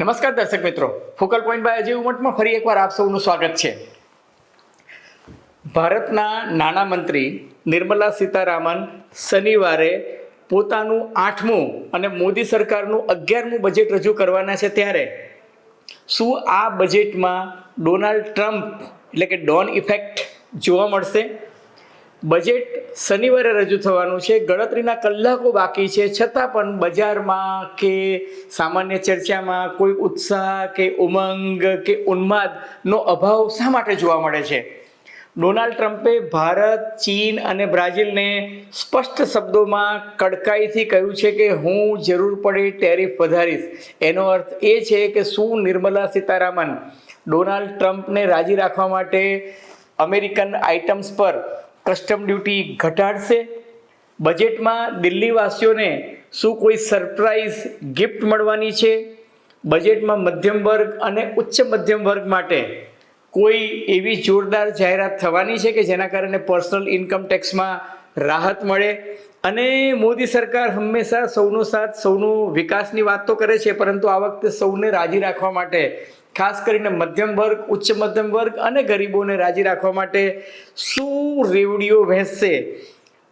નમસ્કાર દર્શક મિત્રો. ફોકલ પોઈન્ટ બાય અજય ઉમટમાં ફરી એકવાર આપ સૌનું સ્વાગત છે. ભારતના નાણામંત્રી નિર્મલા સીતારામન શનિવારે પોતાનું આઠમું અને મોદી સરકારનું અગિયારમું બજેટ રજૂ કરવાના છે ત્યારે. શું આ બજેટમાં ડોનાલ્ડ ટ્રમ્પ એટલે કે ડોન ઇફેક્ટ જોવા મળશે? બજેટ શનિવારે રજૂ થવાનું છે. ગણતરીના કલાકો બાકી છે. છતાં પણ બજારમાં કે સામાન્ય ચર્ચામાં કોઈ ઉત્સાહ કે ઉમંગ કે ઉન્માદનો અભાવ શા માટે જોવા મળે છે? ડોનાલ્ડ ટ્રમ્પે ભારત, ચીન અને બ્રાઝિલને સ્પષ્ટ શબ્દોમાં કડકાઈથી કહ્યું છે કે હું જરૂર પડે ટેરિફ વધારીશ. એનો અર્થ એ છે કે શું નિર્મલા સીતારામન ડોનાલ્ડ ટ્રમ્પને રાજી રાખવા માટે અમેરિકન આઇટમ્સ પર કસ્ટમ ડ્યુટી ઘટાડશે. બજેટમાં દિલ્હીવાસીઓને શું કોઈ સરપ્રાઇઝ ગિફ્ટ મળવાની છે? બજેટમાં મધ્યમ વર્ગ અને ઉચ્ચ મધ્યમ વર્ગ માટે કોઈ એવી જોરદાર જાહેરાત થવાની છે કે જેના કારણે પર્સનલ ઇન્કમ ટેક્સમાં રાહત મળે? અને મોદી સરકાર હંમેશા સૌનો સાથ, સૌનો વિકાસની વાત તો કરે છે, પરંતુ આ વખતે સૌને રાજી રાખવા માટે ખાસ કરીને મધ્યમ વર્ગ, ઉચ્ચ મધ્યમ વર્ગ અને ગરીબોને રાજી રાખવા માટે શું રેવડીઓ વહેંચશે?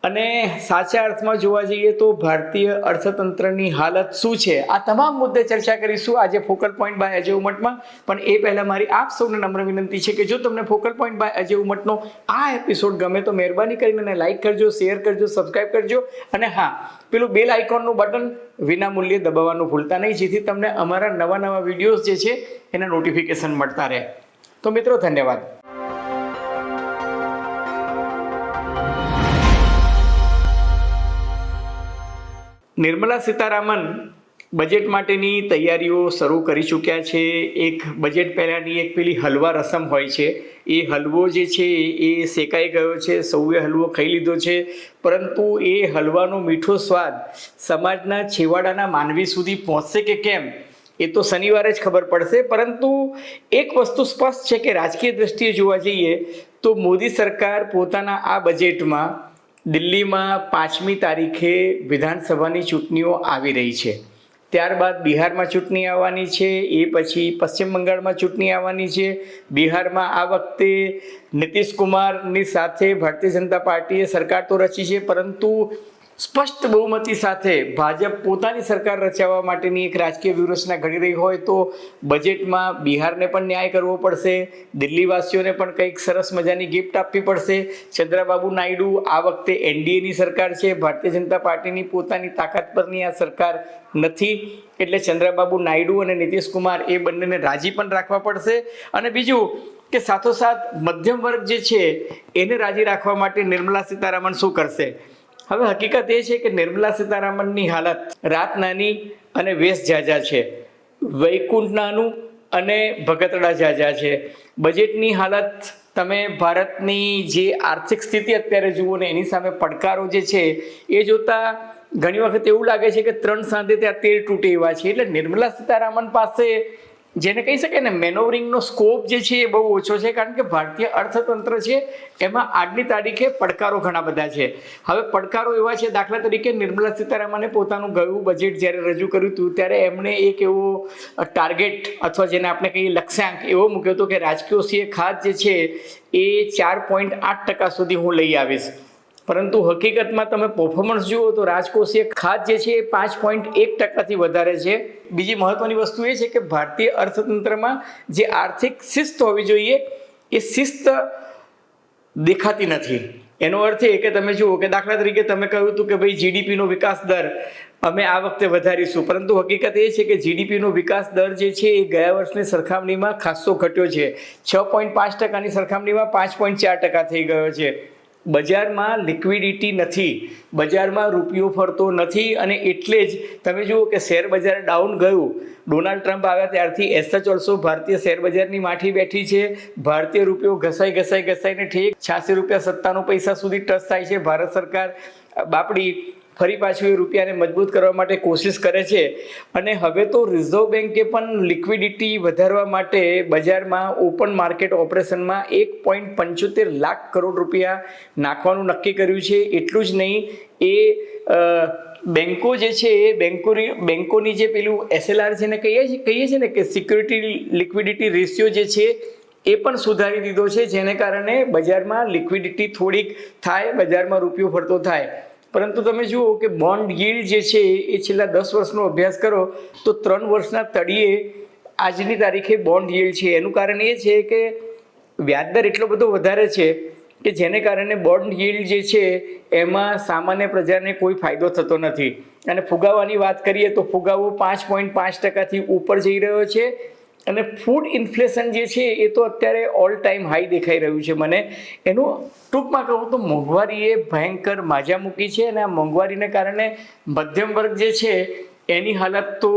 અને સાચા અર્થમાં જોવા જઈએ તો ભારતીય અર્થતંત્રની હાલત શું છે? આ તમામ મુદ્દે ચર્ચા કરીશું. આજે ફોકલ પોઈન્ટ બાય અજય ઉમટમાં પણ એ પહેલાં મારી આપ સૌને નમ્ર વિનંતી છે કે જો તમને ફોકલ પોઈન્ટ બાય અજય ઉમટનો આ એપિસોડ ગમે તો મહેરબાની કરીને એને લાઇક કરજો શેર કરજો સબસ્ક્રાઈબ કરજો. અને હા, પેલું બેલ આઇકોનનું બટન વિના મૂલ્યે દબાવવાનું ભૂલતા નહીં, જેથી તમને અમારા નવા નવા વિડીયોઝ જે છે, એના નોટિફિકેશન મળતા રહે. તો મિત્રો, ધન્યવાદ. નિર્મલા સીતારામન બજેટ માટેની તૈયારીઓ શરૂ કરી ચૂક્યા છે. એક બજેટ પહેલાંની એક પેલી હલવા રસમ હોય છે. એ હલવો જે છે, એ શેકાઈ ગયો છે. સૌએ હલવો ખાઈ લીધો છે. પરંતુ એ હલવાનો મીઠો સ્વાદ સમાજના છેવાડાના માનવી સુધી પહોંચશે કે કેમ? એ તો શનિવારે જ ખબર પડશે. પરંતુ એક વસ્તુ સ્પષ્ટ છે કે રાજકીય દ્રષ્ટિએ જોવા જઈએ તો મોદી સરકાર પોતાના આ બજેટમાં દિલ્હીમાં પાંચમી તારીખે વિધાનસભાની ચૂંટણીઓ આવી રહી છે. ત્યારબાદ બિહારમાં ચૂંટણી આવવાની છે, એ પછી પશ્ચિમ બંગાળમાં ચૂંટણી આવવાની છે. બિહારમાં આ વખતે નીતિશ કુમારની સાથે ભારતીય જનતા પાર્ટીએ સરકાર તો રચી છે, પરંતુ સ્પષ્ટ બહુમતી સાથે ભાજપ પોતાની સરકાર રચાવવા માટેની એક રાજકીય વ્યૂહરચના ઘડી રહી હોય તો બજેટમાં બિહારને પણ ન્યાય કરવો પડશે, દિલ્હીવાસીઓને પણ કંઈક સરસ મજાની ગિફ્ટ આપવી પડશે. ચંદ્રબાબુ નાયડુ આ વખતે એનડીએની સરકાર છે, ભારતીય જનતા પાર્ટીની પોતાની તાકાત પરની આ સરકાર નથી. એટલે ચંદ્રબાબુ નાયડુ અને નીતિશ કુમાર એ બંનેને રાજી પણ રાખવા પડશે. અને બીજું કે સાથોસાથ મધ્યમ વર્ગ જે છે, એને રાજી રાખવા માટે નિર્મલા સીતારામન શું કરશે? હવે હકીકત એ છે કે નિર્મલા સીતારામનની હાલત રાત નાની અને વેશ જાજા છે. વૈકુંઠ નાનું અને ભગતડા જાજા છે. બજેટની હાલત તમે ભારતની જે આર્થિક સ્થિતિ અત્યારે જુઓ ને એની સામે પડકારો જે છે, એ જોતા ઘણી વખત એવું લાગે છે કે ત્રણ સાંધે ત્યાં તેર તૂટે એવા છે. એટલે નિર્મલા સીતારામન પાસે જેને કહી શકાય ને મેનોવરિંગનો સ્કોપ જે છે એ બહુ ઓછો છે, કારણ કે ભારતીય અર્થતંત્ર છે, એમાં આજની તારીખે પડકારો ઘણા બધા છે. હવે પડકારો એવા છે, દાખલા તરીકે નિર્મલા સીતારામને પોતાનું ગયું બજેટ જ્યારે રજૂ કર્યું હતું, ત્યારે એમણે એક એવો ટાર્ગેટ અથવા જેને આપણે કહીએ લક્ષ્યાંક એવો મૂક્યો હતો કે રાજકીય ખાત જે છે એ ચાર પોઈન્ટ આઠ ટકા સુધી હું લઈ આવીશ. પરંતુ હકીકતમાં તમે પર્ફોર્મન્સ જુઓ તો રાજકોષીય ખાત જે છે એ પાંચ પોઈન્ટ એક ટકાથી વધારે છે. બીજી મહત્વની વસ્તુ એ છે કે ભારતીય અર્થતંત્રમાં જે આર્થિક શિસ્ત હોવી જોઈએ એ શિસ્ત દેખાતી નથી. એનો અર્થ એ કે તમે જુઓ કે દાખલા તરીકે તમે કહ્યું હતું કે ભાઈ જીડીપીનો વિકાસ દર અમે આ વખતે વધારીશું. પરંતુ હકીકત એ છે કે જીડીપીનો વિકાસ દર જે છે એ ગયા વર્ષની સરખામણીમાં ખાસ્સો ઘટ્યો છે. છ પોઈન્ટ પાંચ ટકાની સરખામણીમાં પાંચ પોઈન્ટ ચાર ટકા થઈ ગયો છે. બજારમાં લિક્વિડિટી નથી, બજારમાં રૂપિયો ફરતો નથી અને એટલે જ તમે જુઓ કે શેર બજાર ડાઉન ગયું. ડોનાલ્ડ ટ્રમ્પ આવ્યા ત્યારથી એસએચ ઓલ્સો ભારતીય શેર બજારની માઠી બેઠી છે. ભારતીય રૂપિયો ઘસાઈ ઘસાઈ, ઘસાઈને ઠીક છ્યાસી રૂપિયા સત્તાણું પૈસા સુધી ટચ થાય છે. ભારત સરકાર બાપડી ફરી પાછું એ રૂપિયાને મજબૂત કરવા માટે કોશિશ કરે છે. અને હવે તો રિઝર્વ બેન્કે પણ લિક્વિડિટી વધારવા માટે બજારમાં ઓપન માર્કેટ ઓપરેશનમાં એક પોઈન્ટ પંચોતેર લાખ કરોડ રૂપિયા નાખવાનું નક્કી કર્યું છે. એટલું જ નહીં, એ બેન્કો જે છે, એ બેન્કોની બેન્કોની જે પેલું એસએલઆર છે ને કહીએ છીએ કહીએ છીએ ને કે સિક્યુરિટી લિક્વિડિટી રેશિયો જે છે, એ પણ સુધારી દીધો છે. જેને કારણે બજારમાં લિક્વિડિટી થોડીક થાય, બજારમાં રૂપિયો ફરતો થાય. પરંતુ તમે જુઓ કે બોન્ડ yield જે છે, એ છેલ્લા દસ વર્ષનો અભ્યાસ કરો, તો ત્રણ વર્ષના તળિયે આજની તારીખે બોન્ડ yield છે. એનું કારણ એ છે કે વ્યાજદર એટલો બધો વધારે છે કે જેને કારણે બોન્ડ યીલ્ડ જે છે, એમાં સામાન્ય પ્રજાને કોઈ ફાયદો થતો નથી. અને ફુગાવાની વાત કરીએ તો ફુગાવો પાંચ પોઈન્ટ પાંચ ટકાથી ઉપર જઈ રહ્યો છે. અને ફૂડ ઇન્ફ્લેશન જે છે એ તો અત્યારે ઓલ ટાઈમ હાઈ દેખાઈ રહ્યું છે. મને એનું ટૂંકમાં કહું તો મોંઘવારીએ ભયંકર માજા મૂકી છે અને આ મોંઘવારીને કારણે મધ્યમ વર્ગ જે છે એની હાલત તો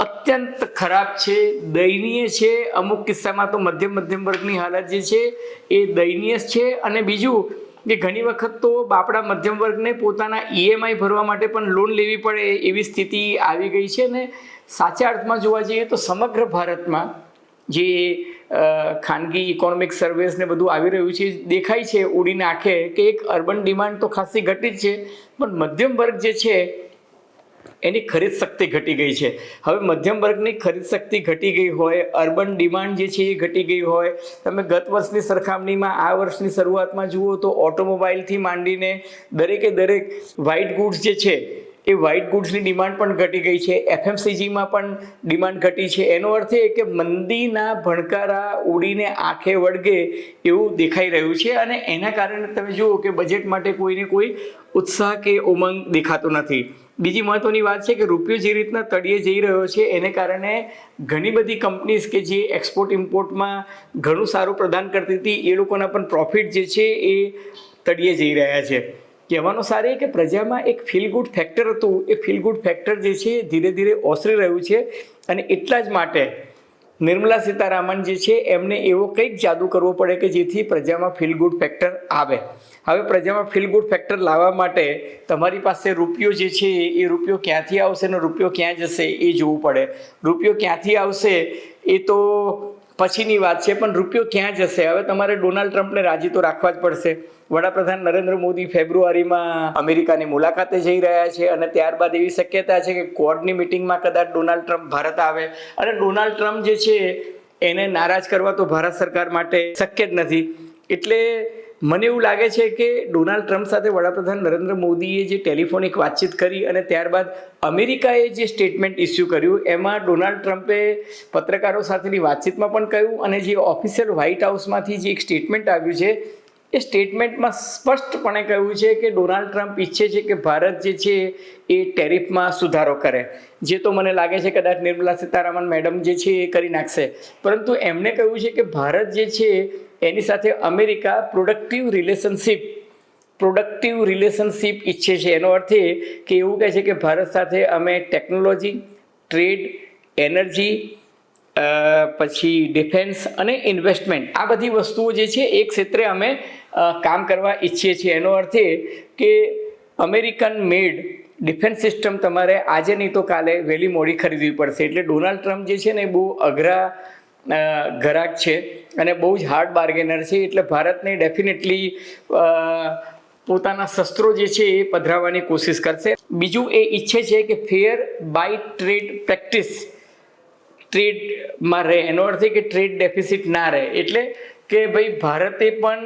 અત્યંત ખરાબ છે. દયનીય છે. અમુક કિસ્સામાં તો મધ્યમ મધ્યમ વર્ગની હાલત જે છે એ દયનીય છે. અને બીજું કે ઘણી વખત તો બાપડા મધ્યમ વર્ગને પોતાના ઈએમઆઈ ભરવા માટે પણ લોન લેવી પડે એવી સ્થિતિ આવી ગઈ છે ને સાચા અર્થમાં જોવા જઈએ તો સમગ્ર ભારતમાં જે ખાનગી ઇકોનોમિક સર્વિસ ને બધું આવી રહ્યું છે, દેખાય છે ઉડીને આંખે કે એક અર્બન ડિમાન્ડ તો ખાસી ઘટી જ છે, પણ મધ્યમ વર્ગ જે છે, એની ખરીદ શક્તિ ઘટી ગઈ છે. હવે મધ્યમ વર્ગની ખરીદ શક્તિ ઘટી ગઈ હોય અર્બન ડિમાન્ડ જે છે એ ઘટી ગઈ હોય, તમે ગત વર્ષની સરખામણીમાં આ વર્ષની શરૂઆતમાં જુઓ તો ઓટોમોબાઈલથી માંડીને દરેકે દરેક વ્હાઇટ ગુડ્સ જે છે એ વ્હાઇટ ગુડ્સની ડિમાન્ડ પણ ઘટી ગઈ છે. એફએમસીજીમાં પણ ડિમાન્ડ ઘટી છે. એનો અર્થ એ કે મંદીના ભણકારા ઉડીને આંખે વળગે એવું દેખાઈ રહ્યું છે અને એના કારણે તમે જુઓ કે બજેટ માટે કોઈને કોઈ ઉત્સાહ કે ઉમંગ દેખાતો નથી. બીજી મહત્વની વાત છે કે રૂપિયો જે રીતના તળિયે જઈ રહ્યો છે, એને કારણે ઘણી બધી કંપનીઝ કે જે એક્સપોર્ટ ઇમ્પોર્ટમાં ઘણું સારું પ્રદાન કરતી હતી, એ લોકોના પણ પ્રોફિટ જે છે એ તળિયે જઈ રહ્યા છે. કહેવાનો સાર એ કે પ્રજામાં એક ફીલ ગુડ ફેક્ટર હતું. એ ફીલ ગુડ ફેક્ટર જે છે, ધીરે ધીરે ઓસરી રહ્યું છે અને એટલા જ માટે નિર્મલા સીતારામન જે છે, એમને એવો કંઈક જાદુ કરવો પડે કે જેથી પ્રજામાં ફીલ ગુડ ફેક્ટર આવે. હવે પ્રજામાં ફીલ ગુડ ફેક્ટર લાવવા માટે તમારી પાસે રૂપિયો જે છે, એ રૂપિયો ક્યાંથી આવશે અને રૂપિયો ક્યાં જશે એ જોવું પડે. રૂપિયો ક્યાંથી આવશે એ તો પછીની વાત છે, પણ રૂપિયો ક્યાં જશે? હવે તમારે ડોનાલ્ડ ટ્રમ્પને રાજી તો રાખવા જ પડશે. વડાપ્રધાન નરેન્દ્ર મોદી ફેબ્રુઆરીમાં અમેરિકાની મુલાકાતે જઈ રહ્યા છે અને ત્યારબાદ એવી શક્યતા છે કે કોર્ડની મિટિંગમાં કદાચ ડોનાલ્ડ ટ્રમ્પ ભારત આવે. અને ડોનાલ્ડ ટ્રમ્પ જે છે, એને નારાજ કરવા તો ભારત સરકાર માટે શક્ય જ નથી. એટલે મને એવું લાગે છે કે ડોનાલ્ડ ટ્રમ્પ સાથે વડાપ્રધાન નરેન્દ્ર મોદીએ જે ટેલિફોનિક વાતચીત કરી અને ત્યારબાદ અમેરિકાએ જે સ્ટેટમેન્ટ ઇસ્યુ કર્યું, એમાં ડોનાલ્ડ ટ્રમ્પે પત્રકારો સાથેની વાતચીતમાં પણ કહ્યું અને જે ઓફિશિયલ વ્હાઇટ હાઉસમાંથી જે એક સ્ટેટમેન્ટ આવ્યું છે એ સ્ટેટમેન્ટમાં સ્પષ્ટપણે કહ્યું છે કે ડોનાલ્ડ ટ્રમ્પ ઈચ્છે છે કે ભારત જે છે એ ટેરિફમાં સુધારો કરે. જે તો મને લાગે છે કદાચ નિર્મલા સીતારામન મેડમ જે છે એ કરી નાખશે. પરંતુ એમણે કહ્યું છે કે ભારત જે છે એની સાથે America productive relationship, productive relationship ઈચ્છે છે. એનો અર્થ એ કે એવું કહે છે કે ભારત સાથે અમે ટેકનોલોજી, ટ્રેડ, એનર્જી પછી ડિફેન્સ અને ઇન્વેસ્ટમેન્ટ. આ બધી વસ્તુઓ જે છે, એક ક્ષેત્રે અમે કામ કરવા ઈચ્છીએ છીએ. એનો અર્થ એ કે અમેરિકન મેડ ડિફેન્સ સિસ્ટમ તમારે આજે નહીં તો કાલે વહેલી મોડી ખરીદવી પડશે. એટલે ડોનાલ્ડ ટ્રમ્પ જે છે ને, એ બહુ અઘરા ઘરાક છે અને બહુ જ હાર્ડ બાર્ગેનર છે. એટલે ભારતને ડેફિનેટલી પોતાના શસ્ત્રો જે છે, એ પધરાવવાની કોશિશ કરશે. બીજું એ ઈચ્છે છે કે ફેર બાય ટ્રેડ પ્રેક્ટિસ ટ્રેડમાં રહે. એનો અર્થ એ કે ટ્રેડ ડેફિસિટ ના રહે. એટલે કે ભાઈ ભારતે પણ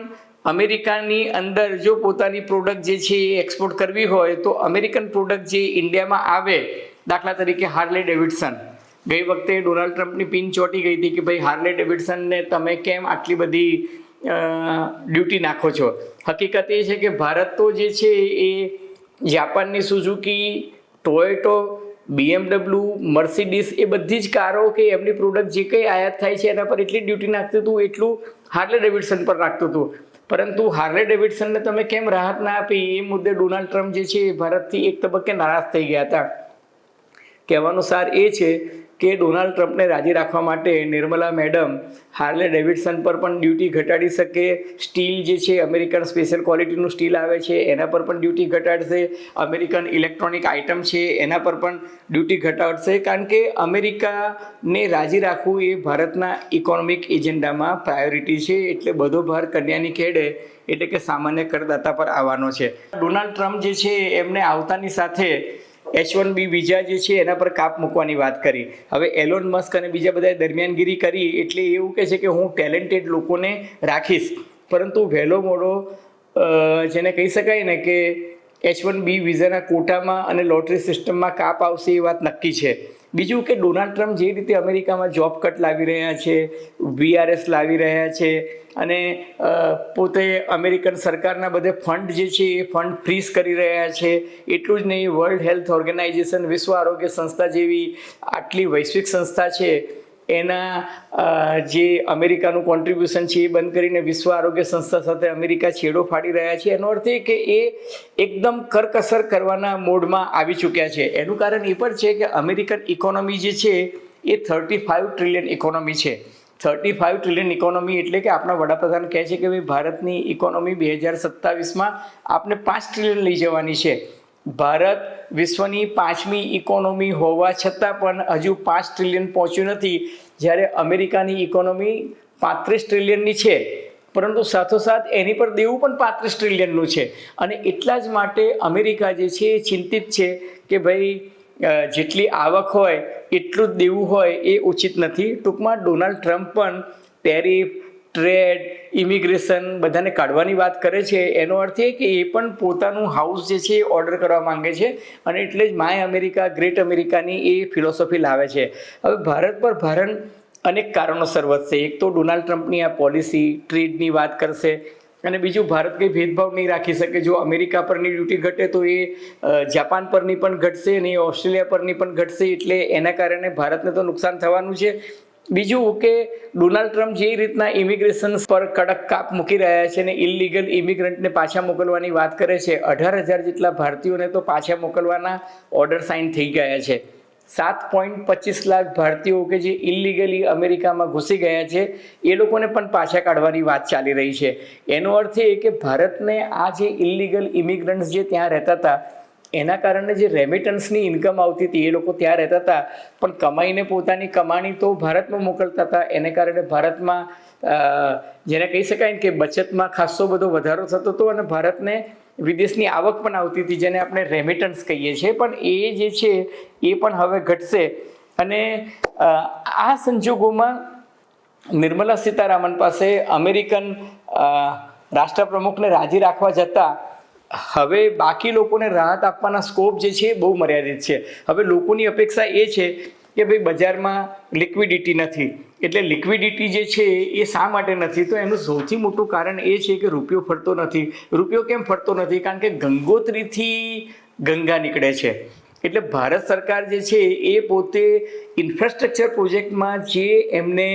અમેરિકાની અંદર જો પોતાની પ્રોડક્ટ જે છે એ એક્સપોર્ટ કરવી હોય તો અમેરિકન પ્રોડક્ટ જે ઇન્ડિયામાં આવે, દાખલા તરીકે હાર્લે ડેવિડસન ગઈ વખતે ડોનાલ્ડ ટ્રમ્પની પિન ચોંટી ગઈ હતી કે ભાઈ હાર્લે ડેવિડસનને તમે કેમ આટલી બધી ડ્યુટી નાખો છો? હકીકત એ છે કે ભારત તો જે છે એ જાપાનની સુઝુકી ટોયોટો બીએમડબલ્યુ મર્સિડીસ એ બધી જ કારો કે એમની પ્રોડક્ટ જે કંઈ આયાત થાય છે એના પર એટલી ડ્યુટી નાખતું હતું, એટલું હાર્લે ડેવિડસન પર રાખતું હતું. પરંતુ હાર્લે ડેવિડસનને તમે કેમ રાહત ના આપી? એ મુદ્દે ડોનાલ્ડ ટ્રમ્પ જે છે એ ભારતથી એક તબક્કે નારાજ થઈ ગયા હતા. કહેવાનો સાર એ છે કે ડોનાલ્ડ ટ્રમ્પને રાજી રાખવા માટે નિર્મલા મેડમ હાર્લે ડેવિડસન પર પણ ડ્યુટી ઘટાડી શકે. સ્ટીલ જે છે, અમેરિકન સ્પેશિયલ ક્વોલિટીનું સ્ટીલ આવે છે, એના પર પણ ડ્યુટી ઘટાડશે. અમેરિકન ઇલેક્ટ્રોનિક આઇટમ છે, એના પર પણ ડ્યુટી ઘટાડશે. કારણ કે અમેરિકાને રાજી રાખવું એ ભારતના ઇકોનોમિક એજન્ડામાં પ્રાયોરિટી છે. એટલે બધો ભાર કન્યાની ખેડે, એટલે કે સામાન્ય કરદાતા પર આવવાનો છે. ડોનાલ્ડ ટ્રમ્પ જે છે, એમને આવતાની સાથે એચ વન બી વિઝા જે છે એના પર કાપ મૂકવાની વાત કરી. હવે એલોન મસ્ક અને બીજા બધાએ દરમિયાનગીરી કરી એટલે એવું કહે છે કે હું ટેલેન્ટેડ લોકોને રાખીશ. પરંતુ વહેલો મોડો જેને કહી શકાય ને કે એચ વન બી વિઝાના કોટામાં અને લોટરી સિસ્ટમમાં કાપ આવશે એ વાત નક્કી છે. બીજું કે ડોનાલ્ડ ટ્રમ્પ જે રીતે અમેરિકામાં જોબ કટ લાવી રહ્યા છે વીઆરએસ લાવી રહ્યા છે અને પોતે અમેરિકન સરકારના બધે ફંડ જે છે એ ફંડ ફ્રીઝ કરી રહ્યા છે. એટલું જ નહીં, વર્લ્ડ હેલ્થ ઓર્ગેનાઇઝેશન વિશ્વ આરોગ્ય સંસ્થા જેવી આટલી વૈશ્વિક સંસ્થા છે, એના જે અમેરિકાનું કોન્ટ્રીબ્યુશન છે એ બંધ કરીને વિશ્વ આરોગ્ય સંસ્થા સાથે અમેરિકા છેડો ફાડી રહ્યા છે. એનો અર્થ એ કે એ એકદમ કરકસર કરવાના મોડમાં આવી ચૂક્યા છે. એનું કારણ એ પણ છે કે અમેરિકન ઇકોનોમી જે છે એ થર્ટી ફાઇવ ટ્રિલિયન ઇકોનોમી છે. થર્ટી ફાઇવ ટ્રિલિયન ઇકોનોમી એટલે કે આપણા વડાપ્રધાન કહે છે કે ભાઈ, ભારતની ઇકોનોમી બે હજાર સત્તાવીસમાં આપણે પાંચ ટ્રિલિયન લઈ જવાની છે. ભારત વિશ્વની પાંચમી ઇકોનોમી હોવા છતાં પણ હજુ પાંચ ટ્રિલિયન પહોંચ્યું નથી. જ્યારે અમેરિકાની ઇકોનોમી પાંત્રીસ ટ્રિલિયનની છે. પરંતુ સાથોસાથ એની પર દેવું પણ પાંત્રીસ ટ્રિલિયનનું છે. અને એટલા જ માટે અમેરિકા જે છે એ ચિંતિત છે કે ભાઈ જેટલી આવક હોય એટલું જ દેવું હોય એ ઉચિત નથી. ટૂંકમાં ડોનાલ્ડ ટ્રમ્પ પણ ટેરિફ, ટ્રેડ, ઇમિગ્રેશન બધાને કાઢવાની વાત કરે છે. એનો અર્થ એ કે એ પણ પોતાનું હાઉસ જે છે એ ઓર્ડર કરવા માંગે છે અને એટલે જ માય અમેરિકા, ગ્રેટ અમેરિકાની એ ફિલોસોફી લાવે છે. હવે ભારત પર ભારણ અનેક કારણોસર વધશે. એક તો ડોનાલ્ડ ટ્રમ્પની આ પોલિસી, ટ્રેડની વાત કરશે. અને બીજું ભારત કંઈ ભેદભાવ નહીં રાખી શકે. જો અમેરિકા પરની ડ્યુટી ઘટે તો એ જાપાન પરની પણ ઘટશે અને એ ઓસ્ટ્રેલિયા પરની પણ ઘટશે એટલે એના કારણે ભારતને તો નુકસાન થવાનું છે. બીજું કે ડોનાલ્ડ ટ્રમ્પ જે રીતના ઇમિગ્રેશન પર કડક કાપ મૂકી રહ્યા છે અને ઇલીગલ ઇમિગ્રન્ટને પાછા મોકલવાની વાત કરે છે, અઢાર હજાર જેટલા ભારતીયોને તો પાછા મોકલવાના ઓર્ડર સાઇન થઈ ગયા છે. સાત પોઈન્ટ પચીસ લાખ ભારતીયો કે જે ઇલિગલી અમેરિકામાં ઘૂસી ગયા છે, એ લોકોને પણ પાછા કાઢવાની વાત ચાલી રહી છે. એનો અર્થ એ કે ભારતને આ જે ઇલિગલ ઇમિગ્રન્ટ્સ જે ત્યાં રહેતા હતા, એના કારણે જે રેમિટન્સની ઇન્કમ આવતી હતી, એ લોકો ત્યાં રહેતા હતા. પણ કમાઈને પોતાની કમાણી તો ભારતમાં મોકલતા હતા. એને કારણે ભારતમાં જેને કહી શકાય ને કે બચતમાં ખાસો બધો વધારો થતો હતો અને ભારતને વિદેશની આવક પણ આવતી હતી, જેને આપણે રેમિટન્સ કહીએ છીએ. પણ એ જે છે, એ પણ હવે ઘટશે. અને આ સંજોગોમાં નિર્મલા સીતારામન પાસે અમેરિકન રાષ્ટ્રપ્રમુખને રાજી રાખવા જતાં હવે બાકી લોકોને રાહત આપવાના સ્કોપ જે છે એ બહુ મર્યાદિત છે. હવે લોકોની અપેક્ષા એ છે કે ભાઈ બજારમાં લિક્વિડિટી નથી. એટલે લિક્વિડિટી જે છે એ શા માટે નથી? તો એનું સૌથી મોટું કારણ એ છે કે રૂપિયો ફરતો નથી. રૂપિયો કેમ ફરતો નથી? કારણ કે ગંગોત્રીથી ગંગા નીકળે છે. એટલે ભારત સરકાર જે છે એ પોતે ઇન્ફ્રાસ્ટ્રક્ચર પ્રોજેક્ટમાં જે એમને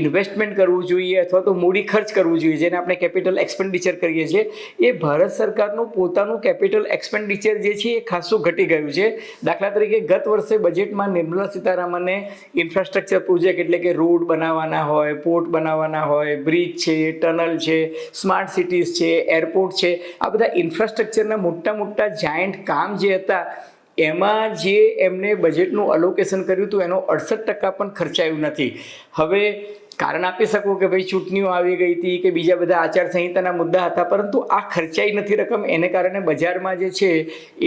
ઇન્વેસ્ટમેન્ટ કરવું જોઈએ અથવા તો મૂડી ખર્ચ કરવું જોઈએ, જેને આપણે કેપિટલ એક્સપેન્ડિચર કરીએ છીએ, એ ભારત સરકારનું પોતાનું કેપિટલ એક્સપેન્ડિચર જે છે એ ખાસું ઘટી ગયું છે. દાખલા તરીકે ગત વર્ષે બજેટમાં નિર્મલા સીતારામને ઇન્ફ્રાસ્ટ્રક્ચર પ્રોજેક્ટ એટલે કે રોડ બનાવવાના હોય પોર્ટ બનાવવાના હોય બ્રિજ છે ટનલ છે સ્માર્ટ સિટીઝ છે એરપોર્ટ છે, આ બધા ઇન્ફ્રાસ્ટ્રક્ચરના મોટા મોટા જાયન્ટ કામ જે હતા એમાં જે એમને બજેટનું અલોકેશન કર્યું હતું, એનો અડસઠ ટકા પણ ખર્ચાયું નથી. હવે કારણ આપી શકું કે ભાઈ ચૂંટણીઓ આવી ગઈ હતી કે બીજા બધા આચારસંહિતાના મુદ્દા હતા, પરંતુ આ ખર્ચાઈ નથી રકમ. એને કારણે બજારમાં જે છે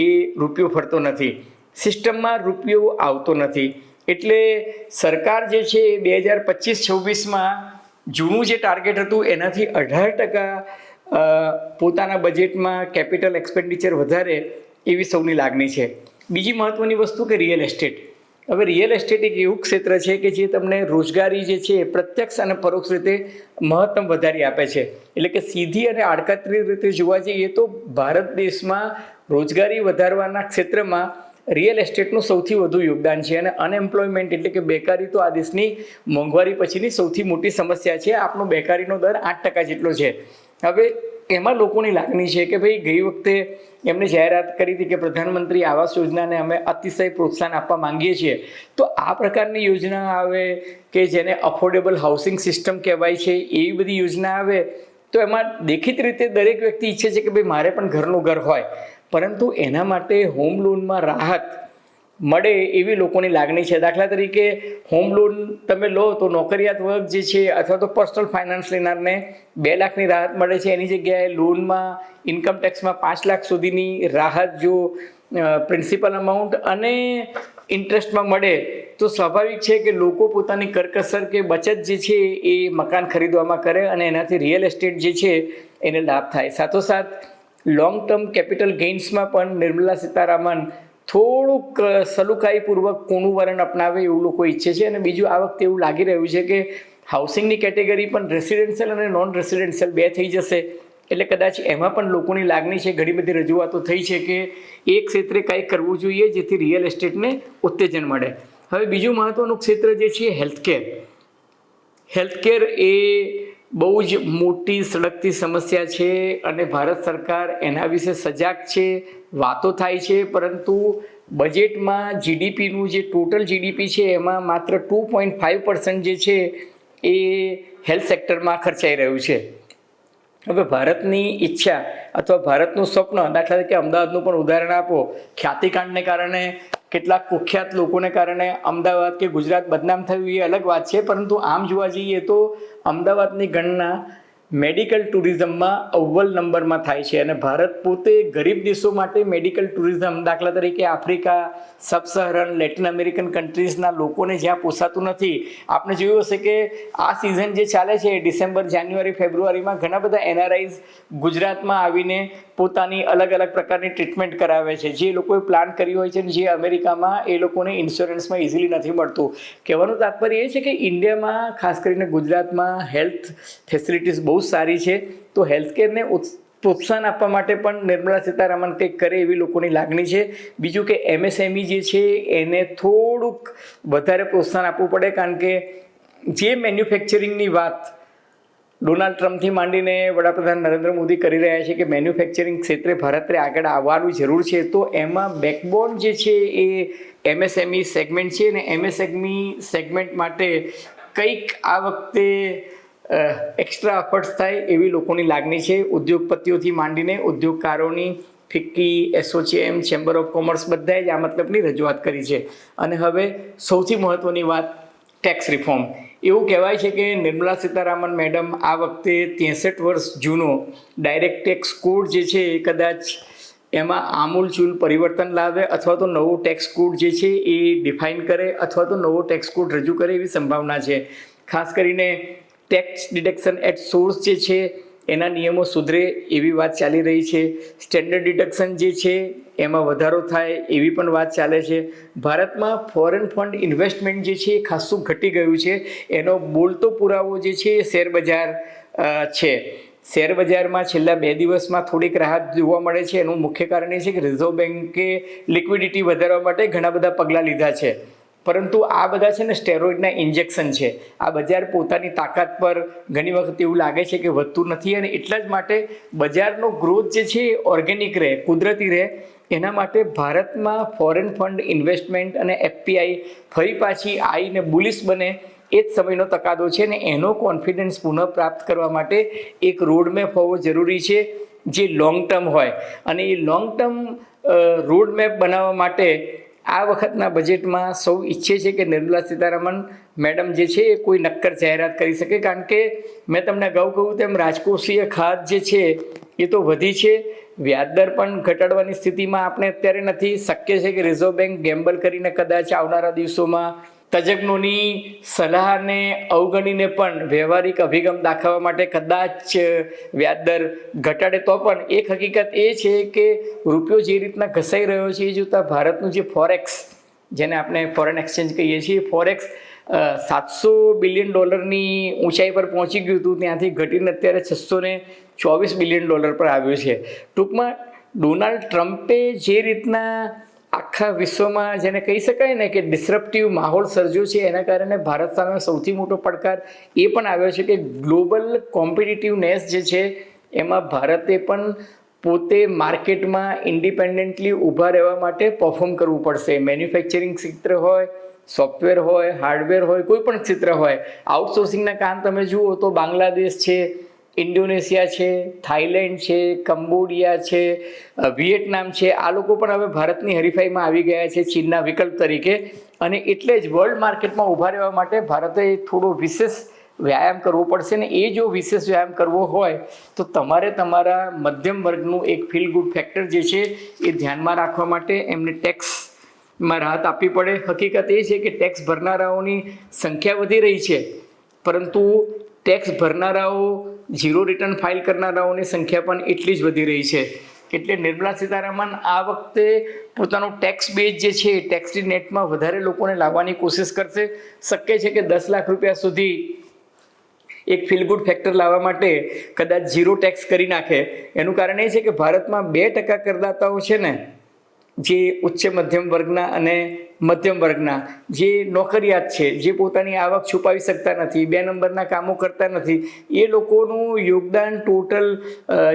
એ રૂપિયો ફરતો નથી. સિસ્ટમમાં રૂપિયો આવતો નથી. એટલે સરકાર જે છે એ બે હજાર પચીસ છવ્વીસમાં જૂનું જે ટાર્ગેટ હતું, એનાથી અઢાર ટકા પોતાના બજેટમાં કેપિટલ એક્સપેન્ડિચર વધારે એવી સૌની લાગણી છે. બીજી મહત્ત્વની વસ્તુ કે રિયલ એસ્ટેટ હવે રિયલ એસ્ટેટ એક એવું ક્ષેત્ર છે કે જે તમને રોજગારી જે છે પ્રત્યક્ષ અને પરોક્ષ રીતે મહત્તમ વધારી આપે છે. એટલે કે સીધી અને આડકતરી રીતે જોવા જઈએ તો ભારત દેશમાં રોજગારી વધારવાના ક્ષેત્રમાં રિયલ એસ્ટેટનું સૌથી વધુ યોગદાન છે અને અનએમ્પ્લોયમેન્ટ એટલે કે બેકારી તો આ દેશની મોંઘવારી પછીની સૌથી મોટી સમસ્યા છે. આપણો બેકારીનો દર આઠ ટકા જેટલો છે. હવે એમાં લોકોની લાગણી છે કે ભાઈ ગઈ વખતે એમણે જાહેરાત કરી હતી કે પ્રધાનમંત્રી આવાસ યોજનાને અમે અતિશય પ્રોત્સાહન આપવા માંગીએ છીએ. તો આ પ્રકારની યોજના આવે કે જેને અફોર્ડેબલ હાઉસિંગ સિસ્ટમ કહેવાય છે, એવી બધી યોજના આવે, તો એમાં દેખીત રીતે દરેક વ્યક્તિ ઈચ્છે છે કે ભાઈ મારે પણ ઘરનું ઘર હોય. પરંતુ એના માટે હોમ લોનમાં રાહત મળે એવી લોકોની લાગણી છે. દાખલા તરીકે હોમ લોન તમે લો તો નોકરિયાત વર્ગ જે છે અથવા તો પર્સનલ ફાઇનાન્સ લેનારને બે લાખની રાહત મળે છે. એની જગ્યાએ લોનમાં ઇન્કમ ટેક્સમાં પાંચ લાખ સુધીની રાહત જો પ્રિન્સિપલ અમાઉન્ટ અને ઇન્ટરેસ્ટમાં મળે તો સ્વાભાવિક છે કે લોકો પોતાની કરકસર કે બચત જે છે એ મકાન ખરીદવામાં કરે અને એનાથી રિયલ એસ્ટેટ જે છે એને લાભ થાય. સાથોસાથ લોંગ ટર્મ કેપિટલ ગેઇન્સમાં પણ નિર્મલા સીતારામન થોડુંક સલુકાઈપૂર્વક કોનું વલણ અપનાવે એવું લોકો ઈચ્છે છે અને બીજું આ વખતે એવું લાગી રહ્યું છે કે હાઉસિંગની કેટેગરી પણ રેસિડેન્શિયલ અને નોન રેસિડેન્શિયલ બે થઈ જશે. એટલે કદાચ એમાં પણ લોકોની લાગણી છે, ઘણી બધી રજૂઆતો થઈ છે કે એ ક્ષેત્રે કંઈક કરવું જોઈએ જેથી રિયલ એસ્ટેટને ઉત્તેજન મળે. હવે બીજું મહત્ત્વનું ક્ષેત્ર જે છે હેલ્થકેર. હેલ્થકેર એ બહુ જ મોટી સળગતી સમસ્યા છે અને ભારત સરકાર એના વિશે સજાગ છે વાતો થાય છે, પરંતુ બજેટમાં જીડીપીનું જે ટોટલ જીડીપી છે, એમાં માત્ર ટુ પોઈન્ટ ફાઇવ પર્સન્ટ જે છે, એ હેલ્થ સેક્ટરમાં ખર્ચાઈ રહ્યું છે. હવે ભારતની ઈચ્છા અથવા ભારતનું સ્વપ્ન, દાખલા તરીકે અમદાવાદનું પણ ઉદાહરણ આપો. ખ્યાતિકાંડને કારણે, કેટલાક કુખ્યાત લોકોને કારણે અમદાવાદ કે ગુજરાત બદનામ થયું, એ અલગ વાત છે, પરંતુ આમ જોવા જઈએ તો અમદાવાદની ગણના મેડિકલ ટુરિઝમમાં અવ્વલ નંબરમાં થાય છે અને ભારત પોતે ગરીબ દેશો માટે મેડિકલ ટુરિઝમ દાખલા તરીકે Africa sub Saharan Latin American કન્ટ્રીઝના લોકોને જ્યાં પોસાતું નથી. આપણે જોયું હશે કે આ સિઝન જે ચાલે છે, ડિસેમ્બર, જાન્યુઆરી, ફેબ્રુઆરીમાં ઘણા બધા એનઆરઆઈઝ ગુજરાતમાં આવીને પોતાની અલગ અલગ પ્રકારની ટ્રીટમેન્ટ કરાવે છે. જે લોકોએ પ્લાન કર્યું હોય છે જે અમેરિકામાં એ લોકોને ઇન્સ્યોરન્સમાં ઇઝીલી નથી મળતું. કહેવાનું તાત્પર્ય એ છે કે ઇન્ડિયામાં, ખાસ કરીને ગુજરાતમાં, હેલ્થ ફેસિલિટીઝ બહુ સારી છે. તો હેલ્થકેરને પ્રોત્સાહન આપવા માટે પણ નિર્મલા સીતારામન કંઈક કરે એવી લોકોની લાગણી છે. બીજું કે એમએસએમઈ જે છે, એને થોડુંક વધારે પ્રોત્સાહન આપવું પડે કારણ કે જે મેન્યુફેક્ચરિંગની વાત ડોનાલ્ડ ટ્રમ્પથી માંડીને વડાપ્રધાન નરેન્દ્ર મોદી કરી રહ્યા છે કે મેન્યુફેક્ચરિંગ ક્ષેત્રે ભારતે આગળ આવવાની જરૂર છે, તો એમાં બેકબોન જે છે એ એમએસએમઈ સેગમેન્ટ છે ને એમએસએમઈ સેગમેન્ટ માટે કંઈક આ વખતે એક્સ્ટ્રા એફર્ટ્સ થાય એવી લોકોની લાગણી છે. ઉદ્યોગપતિઓથી માંડીને ઉદ્યોગકારોની FICCI, ASSOCHAM chamber of commerce બધાએ જ આ મતલબની રજૂઆત કરી છે. અને હવે સૌથી મહત્ત્વની વાત ટેક્સ રિફોર્મ એવું કહેવાય છે કે નિર્મલા સીતારામન મેડમ આ વખતે ત્રેસઠ વર્ષ જૂનો ડાયરેક્ટ ટેક્સ કોડ જે છે એ કદાચ એમાં આમૂલચૂલ પરિવર્તન લાવે અથવા તો નવો ટેક્સ કોડ જે છે એ ડિફાઇન કરે અથવા તો નવો ટેક્સ કોડ રજૂ કરે એવી સંભાવના છે. ખાસ કરીને ટેક્સ ડિડક્શન એટ સોર્સ જે છે, એના નિયમો સુધરે એવી વાત ચાલી રહી છે. સ્ટેન્ડર્ડ ડિડક્શન જે છે, એમાં વધારો થાય એવી પણ વાત ચાલે છે. ભારતમાં ફોરેન ફંડ ઇન્વેસ્ટમેન્ટ જે છે, એ ખાસું ઘટી ગયું છે. એનો બોલતો પુરાવો જે છે, એ શેરબજાર છે. શેરબજારમાં છેલ્લા બે દિવસમાં થોડીક રાહત જોવા મળે છે. એનું મુખ્ય કારણ એ છે કે રિઝર્વ બેન્કે લિક્વિડિટી વધારવા માટે ઘણા બધા પગલાં લીધા છે. પરંતુ આ બધા છે ને સ્ટેરોઇડના ઇન્જેક્શન છે. આ બજાર પોતાની તાકાત પર ઘણી વખત એવું લાગે છે કે વધતું નથી અને એટલા જ માટે બજારનો ગ્રોથ જે છે એ ઓર્ગેનિક રહે, કુદરતી રહે. એના માટે ભારતમાં ફોરેન ફંડ ઇન્વેસ્ટમેન્ટ અને એફપીઆઈ ફરી પાછી આવીને બુલિશ બને એ જ સમયનો તકાદો છે ને એનો કોન્ફિડન્સ પુનઃપ્રાપ્ત કરવા માટે એક રોડમેપ હોવો જરૂરી છે જે લોંગ ટર્મ હોય. અને એ લોંગ ટર્મ રોડમેપ બનાવવા માટે આ વખતના બજેટમાં સૌ ઈચ્છે છે કે નિર્મલા સીતારામન મેડમ જે છે એ કોઈ નક્કર જાહેરાત કરી શકે, કારણ કે મેં તમને અગાઉ કહ્યું તેમ રાજકોષીય ખાત જે છે એ તો વધી છે. વ્યાજદર પણ ઘટાડવાની સ્થિતિમાં આપણે અત્યારે નથી. શક્ય છે કે રિઝર્વ બેંક ગેમ્બલ કરીને કદાચ આવનારા દિવસોમાં તજજ્ઞોની સલાહને અવગણીને પણ વ્યવહારિક અભિગમ દાખવવા માટે કદાચ વ્યાજદર ઘટાડે, તો પણ એક હકીકત એ છે કે રૂપિયો જે રીતના ઘસાઈ રહ્યો છે એ જોતાં ભારતનું જે ફોરેક્સ જેને આપણે ફોરેન એક્સચેન્જ કહીએ છીએ ફોરેક્સ સાતસો બિલિયન ડોલરની ઊંચાઈ પર પહોંચી ગયું હતું. ત્યાંથી ઘટીને અત્યારે છસો ને ચોવીસ બિલિયન ડોલર પર આવ્યું છે. ટૂંકમાં ડોનાલ્ડ ટ્રમ્પે જે રીતના આખા વિશ્વમાં જેને કહી શકાય ને કે ડિસરપ્ટિવ માહોલ સર્જ્યો છે, એના કારણે ભારત સામે સૌથી મોટો પડકાર એ પણ આવ્યો છે કે ગ્લોબલ કોમ્પિટિટિવનેસ જે છે, એમાં ભારતે પણ પોતે માર્કેટમાં ઇન્ડિપેન્ડન્ટલી ઊભા રહેવા માટે પરફોર્મ કરવું પડશે. મેન્યુફેક્ચરિંગ ક્ષેત્ર હોય સોફ્ટવેર હોય હાર્ડવેર હોય, કોઈ પણ ક્ષેત્ર હોય. આઉટસોર્સિંગના કામ તમે જુઓ તો બાંગ્લાદેશ છે ઇન્ડોનેશિયા છે થાઈલેન્ડ છે, કંબોડિયા છે વિયેટનામ છે. આ લોકો પણ હવે ભારતની હરીફાઈમાં આવી ગયા છે ચીનના વિકલ્પ તરીકે. અને એટલે જ વર્લ્ડ માર્કેટમાં ઊભા રહેવા માટે ભારતે થોડો વિશેષ વ્યાયામ કરવો પડશે ને એ જો વિશેષ વ્યાયામ કરવો હોય તો તમારે તમારા મધ્યમ વર્ગનું એક ફીલ ગુડ ફેક્ટર જે છે એ ધ્યાનમાં રાખવા માટે એમને ટેક્સમાં રાહત આપવી પડે. હકીકત એ છે કે ટેક્સ ભરનારાઓની સંખ્યા વધી રહી છે. પરંતુ ટેક્સ ભરનારાઓ ઝીરો રિટર્ન ફાઇલ કરનારાઓની સંખ્યા પણ એટલી જ વધી રહી છે. એટલે નિર્મલા સીતારામન આ વખતે પોતાનો ટેક્સ બેઝ જે છે ટેક્સની નેટમાં વધારે લોકોને લાવવાની કોશિશ કરશે. શક્ય છે કે દસ લાખ રૂપિયા સુધી એક ફીલ ફેક્ટર લાવવા માટે કદાચ ઝીરો ટેક્સ કરી નાખે. એનું કારણ એ છે કે ભારતમાં બે ટકા કરદાતાઓ છે ને, જે ઉચ્ચ મધ્યમ વર્ગના અને મધ્યમ વર્ગના. જે નોકરિયાત છે, જે પોતાની આવક છુપાવી શકતા નથી, બે નંબરના કામો કરતા નથી, એ લોકોનું યોગદાન ટોટલ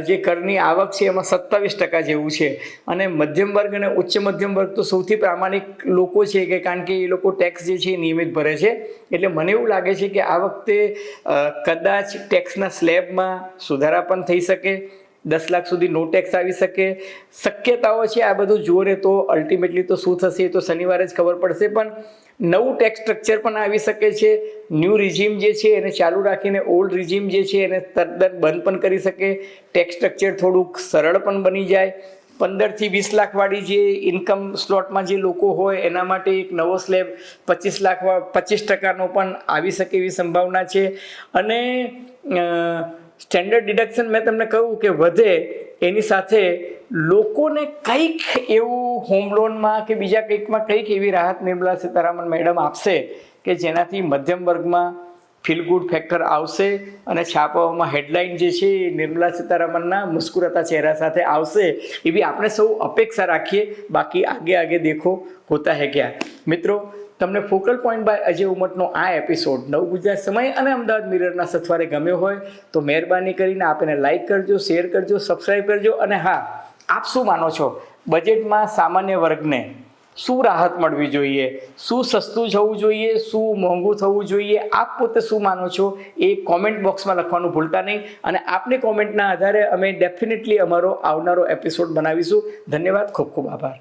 જે કરની આવક છે, એમાં સત્તાવીસ ટકા જેવું છે. અને મધ્યમ વર્ગ અને ઉચ્ચ મધ્યમ વર્ગ તો સૌથી પ્રામાણિક લોકો છે કે, કારણ કે એ લોકો ટેક્સ જે છે એ નિયમિત ભરે છે. એટલે મને એવું લાગે છે કે આ વખતે કદાચ ટેક્સના સ્લેબમાં સુધારા પણ થઈ શકે. દસ લાખ સુધી નો ટેક્સ આવી શકે. શક્યતાઓ છે આ બધું જુઓ ને તો અલ્ટિમેટલી તો શું થશે એ તો શનિવારે જ ખબર પડશે, પણ નવું ટેક્સ સ્ટ્રક્ચર પણ આવી શકે છે. ન્યૂ રિઝિમ જે છે એને ચાલુ રાખીને ઓલ્ડ રિઝિમ જે છે એને તદ્દન બંધ પણ કરી શકે. ટેક્સ સ્ટ્રક્ચર થોડુંક સરળ પણ બની જાય. પંદરથી વીસ લાખવાળી જે ઇન્કમ સ્લોટમાં જે લોકો હોય એના માટે એક નવો સ્લેબ પચીસ લાખ પચીસ ટકાનો પણ આવી શકે એવી સંભાવના છે. અને સ્ટેન્ડર્ડ ડિડક્શન મેં તમને કહ્યું કે વધે, એની સાથે લોકોને કંઈક એવું હોમ લોનમાં કે બીજા કંઈકમાં કંઈક એવી રાહત નિર્મલા સીતારામન મેડમ આપશે કે જેનાથી મધ્યમ વર્ગમાં ફીલ ફેક્ટર આવશે અને છાપાઓમાં હેડલાઇન જે છે એ નિર્મલા સીતારામનના મુસ્કુરાતા ચહેરા સાથે આવશે, એવી આપણે સૌ અપેક્ષા રાખીએ. બાકી આગે આગે દેખો, હોતા હે ક્યાં? મિત્રો તમને ફોકલ પોઈન્ટ બાય અજય ઉમટનો આ એપિસોડ નવ ગુજરાત સમય અને અમદાવાદ મિરરના સથવારે ગમ્યો હોય તો મહેરબાની કરીને આપ એને લાઈક કરજો શેર કરજો સબસ્ક્રાઈબ કરજો અને હા, આપ શું માનો છો? બજેટમાં સામાન્ય વર્ગને શું રાહત મળવી જોઈએ? શું સસ્તું જવું જોઈએ? શું મોંઘું થવું જોઈએ? આપ પોતે શું માનો છો? એ કોમેન્ટ બોક્સમાં લખવાનું ભૂલતા નહીં અને આપની કોમેન્ટના આધારે અમે ડેફિનેટલી અમારો આવનારો એપિસોડ બનાવીશું. ધન્યવાદ, ખૂબ ખૂબ આભાર.